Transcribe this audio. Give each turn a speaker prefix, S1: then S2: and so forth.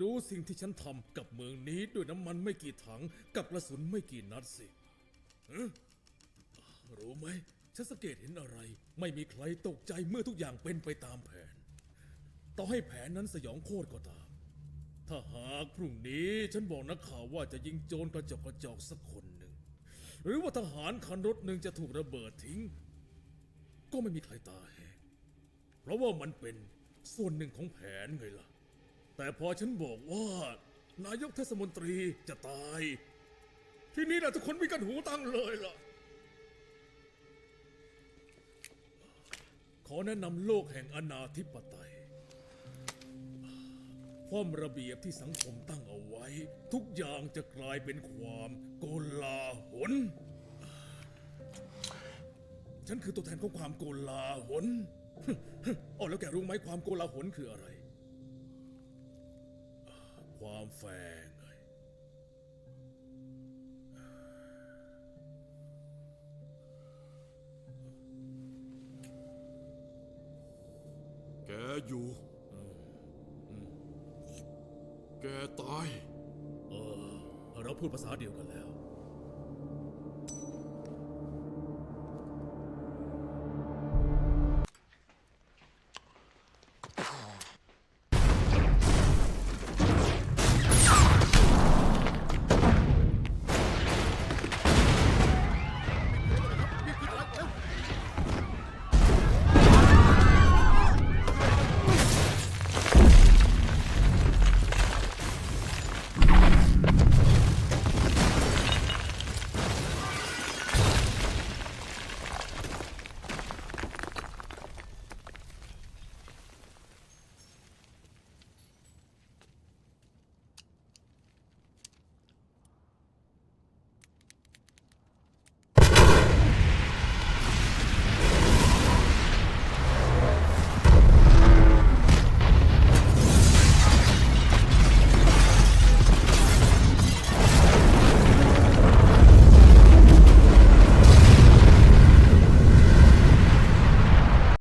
S1: ดูสิ่งที่ฉันทำกับเมืองนี้ด้วยน้ำมันไม่กี่ถัง กับกระสุนไม่กี่นัดสิฮะรู้ไหม ฉันสังเกตเห็นอะไร ไม่มีใครตกใจเมื่อทุกอย่างเป็นไปตามแผน ต่อให้แผนนั้นสยองโคตรก็ตาม ถ้าหากพรุ่งนี้ฉันบอกนักข่าวว่าจะยิงโจรกระจอกกระจอกสักคนหนึ่ง หรือว่าทหารคันรถหนึ่งจะถูกระเบิดทิ้ง ก็ไม่มีใครตาแหกเพราะว่ามันเป็นส่วนหนึ่งของแผนไงล่ะ แต่พอฉันบอกว่า นายกเทศมนตรีจะตาย ที่นี้นะทุกคนมีกันหูตั้งเลยล่ะ ขอแนะนำโลกแห่งอนาธิปไตยความระเบียบที่สังคมตั้งเอาไว้ ทุกอย่างจะกลายเป็นความโกลาหลฉันคือตัวแทนของความโกลาหลอ๋อแล้วแกรู้ไหมความโกลาหลคืออะไร ความแฟร์ไง
S2: แกอยู่ แกตาย
S1: เออ เราพูดภาษาเดียวกันแล้ว